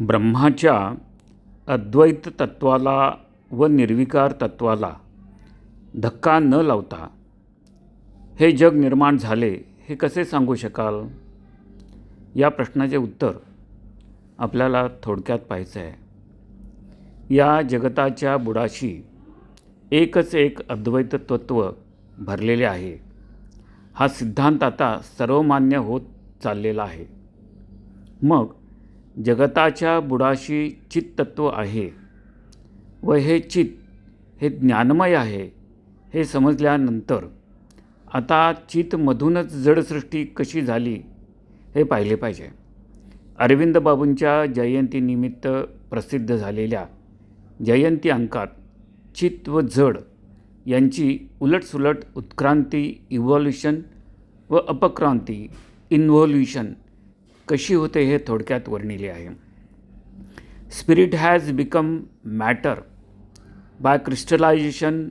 ब्रह्माच्या अद्वैत तत्त्वाला व निर्विकार तत्त्वाला धक्का न लावता हे जग निर्माण झाले हे कसे सांगू शकाल? या प्रश्नाचे उत्तर आपल्याला थोडक्यात पाहायचं आहे. या जगताच्या बुडाशी एकच एक अद्वैत तत्त्व भरलेले आहे. हा सिद्धांत आता सर्वमान्य होत चाललेला आहे. मग जगताच्या बुडाशी चित्तत्व आहे. व हे चित हे ज्ञानमय आहे हे समजल्यानंतर आता चितमधूनच जडसृष्टी कशी झाली हे पाहिले पाहिजे. अरविंद बाबूंच्या जयंतीनिमित्त प्रसिद्ध झालेल्या जयंती अंकात चित व जड यांची उलटसुलट उत्क्रांती इव्हॉल्युशन व अपक्रांती इन्व्हॉल्युशन कशी होते हे थोडक्यात वर्णिले आहे. Spirit has become matter by crystallisation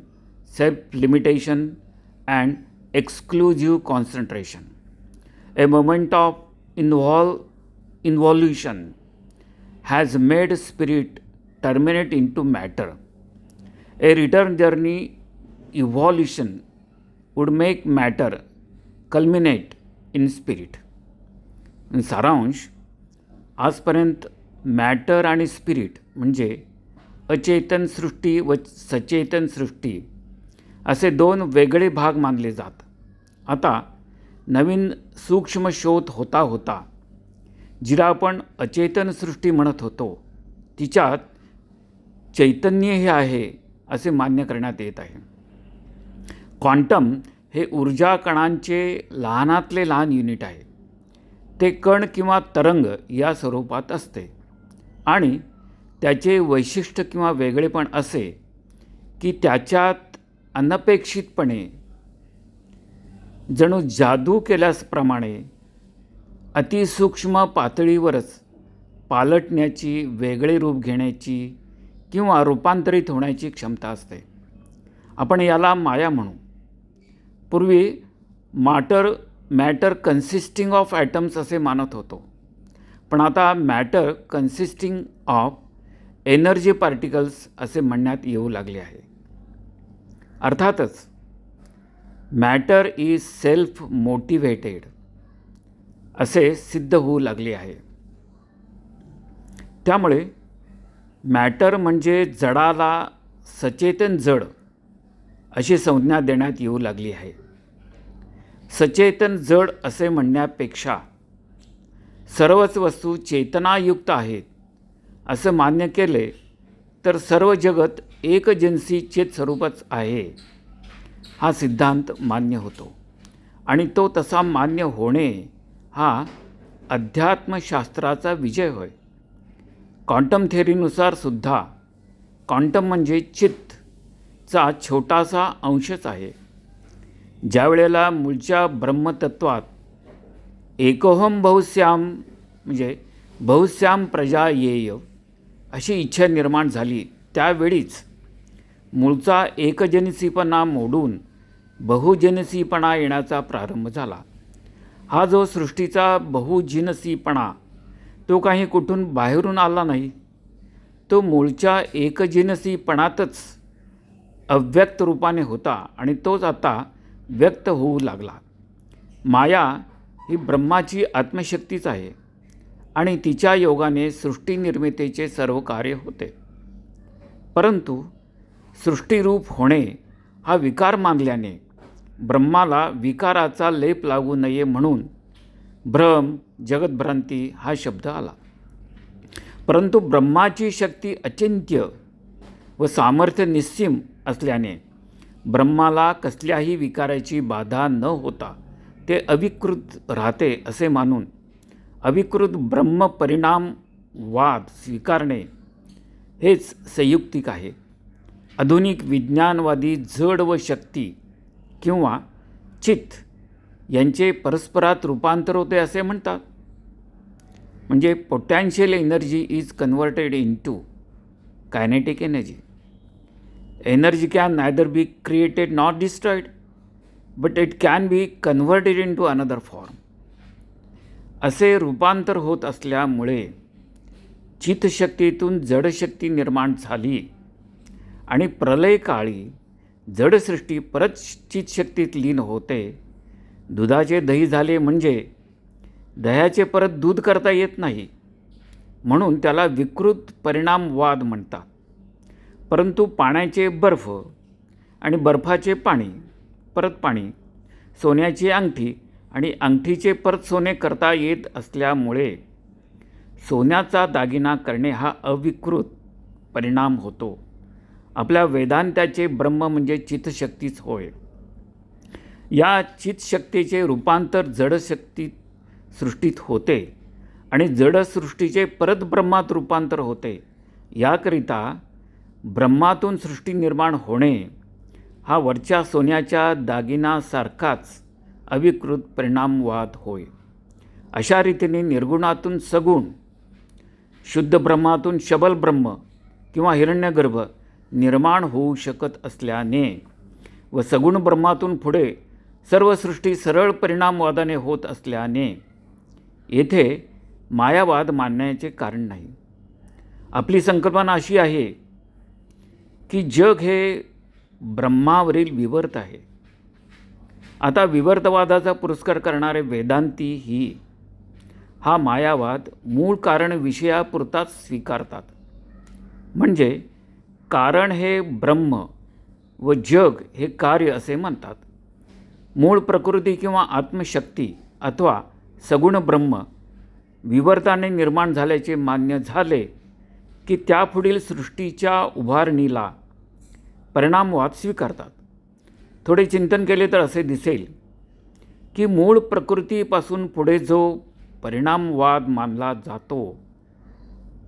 self limitation and exclusive concentration a moment of involve involution has made spirit terminate into matter a return journey evolution would make matter culminate in spirit सारांश आजपर्यंत matter आणि spirit म्हणजे अचेतन सृष्टी व सचेतन सृष्टी असे दोन वेगळे भाग मानले जात. आता नवीन सूक्ष्म शोध होता होता जिला आपण अचेतन सृष्टी म्हणत होतो तिच्यात चैतन्य हे आहे असे मान्य करण्यात येत आहे. क्वांटम हे ऊर्जा कणांचे लहानातले लहान युनिट आहे. ते कण किंवा तरंग या स्वरूपात असते. आणि त्याचे वैशिष्ट्य किंवा वेगळेपण असे की त्याच्यात अनपेक्षितपणे जणू जादू केल्याप्रमाणे अतिसूक्ष्म पातळीवरच पालटण्याची वेगळे रूप घेण्याची किंवा रूपांतरित होण्याची क्षमता असते. आपण याला माया म्हणू. पूर्वी matter matter consisting of atoms असे मानत होतो. पण आता matter consisting of energy particles असे म्हणण्यात येऊ लागले आहे. अर्थातच मॅटर इज सेल्फ मोटिवेटेड असे सिद्ध होऊ लागले आहे. त्यामुळे मॅटर म्हणजे जडाला सचेतन जड अशी संज्ञा देण्यात येऊ लागली आहे. सचेतन जड असे म्हणण्यापेक्षा सर्वच वस्तू चेतनायुक्त आहेत असं मान्य केले तर सर्व जगत एकजिन्सी चेत स्वरूपच आहे हा सिद्धांत मान्य होतो. आणि तो तसा मान्य होणे हा अध्यात्मशास्त्राचा विजय होय. क्वांटम थेअरीनुसारसुद्धा क्वांटम म्हणजे चित्तचा छोटासा अंशच आहे. ज्या वेळेला मूळच्या ब्रह्मतत्वात एकोहम बहुश्याम म्हणजे बहुश्याम प्रजा येय अशी इच्छा निर्माण झाली त्यावेळीच मूळचा एकजनसीपणा मोडून बहुजनसीपणा येण्याचा प्रारंभ झाला. हा जो सृष्टीचा बहुजिनसीपणा तो काही कुठून बाहेरून आला नाही. तो मूळच्या एकजिनसीपणातच अव्यक्त रूपाने होता आणि तोच आता व्यक्त होऊ लागला. माया ही ब्रह्माची आत्मशक्तीच आहे आणि तिच्या योगाने सृष्टीनिर्मितीचे सर्व कार्य होते. परंतु सृष्टीरूप होणे हा विकार मानल्याने ब्रह्माला विकाराचा लेप लागू नये म्हणून भ्रम जगतभ्रांती हा शब्द आला. परंतु ब्रह्माची शक्ती अचिंत्य व सामर्थ्य निस्सीम असल्याने ब्रह्माला कसल्याही विकाराची बाधा न होता ते अविकृत राहते असे मानून अविकृत ब्रह्म परिणामवाद स्वीकारणे हेच संयुक्तिक आहे. आधुनिक विज्ञानवादी जड व शक्ती किंवा चित्त यांचे परस्परात रूपांतर होते असे म्हणतात. म्हणजे potential energy is converted into kinetic energy energy can neither be created not destroyed but it can be converted into another form असे रूपांतर होत असल्यामुळे चितशक्तीतून जडशक्ती निर्माण झाली आणि प्रलयकाळी जडसृष्टी परत चितशक्तीत लीन होते. दुधाचे दही झाले म्हणजे दह्याचे परत दूध करता येत नाही म्हणून त्याला विकृत परिणामवाद म्हणतात. परंतु पाण्याचे बर्फ आणि बर्फाचे पाणी परत पाणी सोन्याची अंगठी आणि अंगठीचे परत सोने करता येत असल्यामुळे सोन्याचा दागिना करणे हा अविकृत परिणाम होतो. आपल्या वेदांताचे ब्रह्म म्हणजे चितशक्तीच होय. या चितशक्तीचे रूपांतर जडशक्तीत सृष्टीत होते आणि जडसृष्टीचे परत ब्रह्मात रूपांतर होते. याकरिता ब्रह्मातून सृष्टी निर्माण होणे हा वरच्या सोन्याच्या दागिनासारखाच अविकृत परिणामवाद होय. अशा रीतीने निर्गुणातून सगुण शुद्ध ब्रह्मातून शबल ब्रह्म किंवा हिरण्यगर्भ निर्माण होऊ शकत असल्याने व सगुण ब्रह्मातून पुढे सर्व सृष्टी सरळ परिणामवादाने होत असल्याने येथे मायावाद मानण्याचे कारण नाही. आपली संकल्पना अशी आहे की जग हे ब्रह्मावरील विवर्त आहे. आता विवर्तवादाचा पुरस्कार करणारे वेदांती ही हा मायावाद मूळ कारण विषयापुरताच स्वीकारतात. म्हणजे कारण हे ब्रह्म व जग हे कार्य असे म्हणतात. मूळ प्रकृती किंवा आत्मशक्ती अथवा सगुण ब्रह्म विवर्ताने निर्माण झाल्याचे मान्य झाले की त्यापुढील सृष्टीच्या उभारणीला परिणामवाद स्वीकारतात. थोडे चिंतन केले तर असे दिसेल की मूळ प्रकृतीपासून पुढे जो परिणामवाद मानला जातो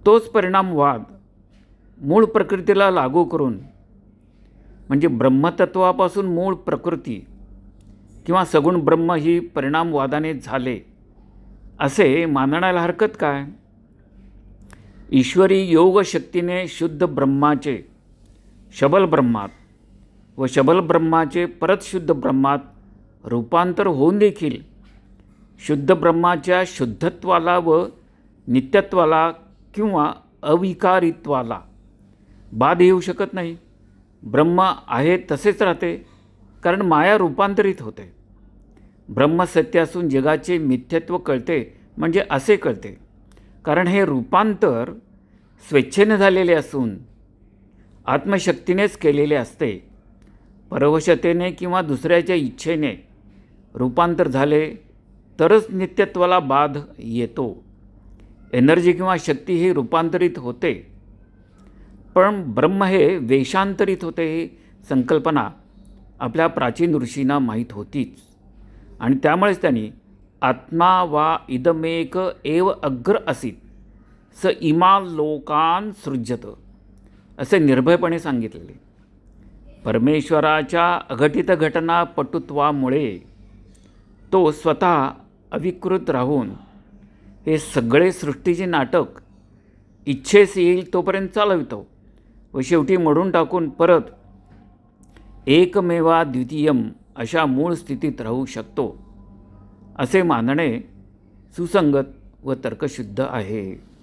तोच परिणामवाद मूळ प्रकृतीला लागू करून म्हणजे ब्रह्मतत्वापासून मूळ प्रकृती किंवा सगुण ब्रह्म ही परिणामवादाने झाले असे मानण्याला हरकत काय? ईश्वरी योगशक्तीने शुद्ध ब्रह्माचे शबल ब्रह्मात व शबल ब्रह्माचे परत शुद्ध ब्रह्मात रूपांतर होऊन देखील शुद्ध ब्रह्माच्या शुद्धत्वाला व नित्यत्वाला किंवा अविकारित्वाला बाध येऊ शकत नाही. ब्रह्म आहे तसेच राहते कारण माया रूपांतरित होते. ब्रह्म सत्य असून जगाचे मिथ्यत्व कळते म्हणजे असे कळते. कारण हे रूपांतर स्वेच्छेने झालेले असून आत्मशक्तीनेच केलेले असते. परवशतेने किंवा दुसऱ्याच्या इच्छेने रूपांतर झाले तरच नित्यत्वाला बाध येतो. एनर्जी किंवा शक्ती ही रूपांतरित होते. पण ब्रह्म हे वेषांतरित होते ही संकल्पना आपल्या प्राचीन ऋषींना माहीत होतीच. आणि त्यामुळेच त्यांनी आत्मा वा इदमेक एव अग्र असित. स इमा लोकान सृज्यत. असे निर्भयपणे सांगितलेले. परमेश्वराच्या अघटित घटना पटुत्वामुळे तो स्वतः अविकृत राहून हे सगळे सृष्टीचे नाटक इच्छेस येईल तोपर्यंत चालवितो व शेवटी मोडून टाकून परत एकमेवा द्वितीयम अशा मूळ स्थितीत राहू शकतो. असे मानणे सुसंगत व तर्कशुद्ध आहे.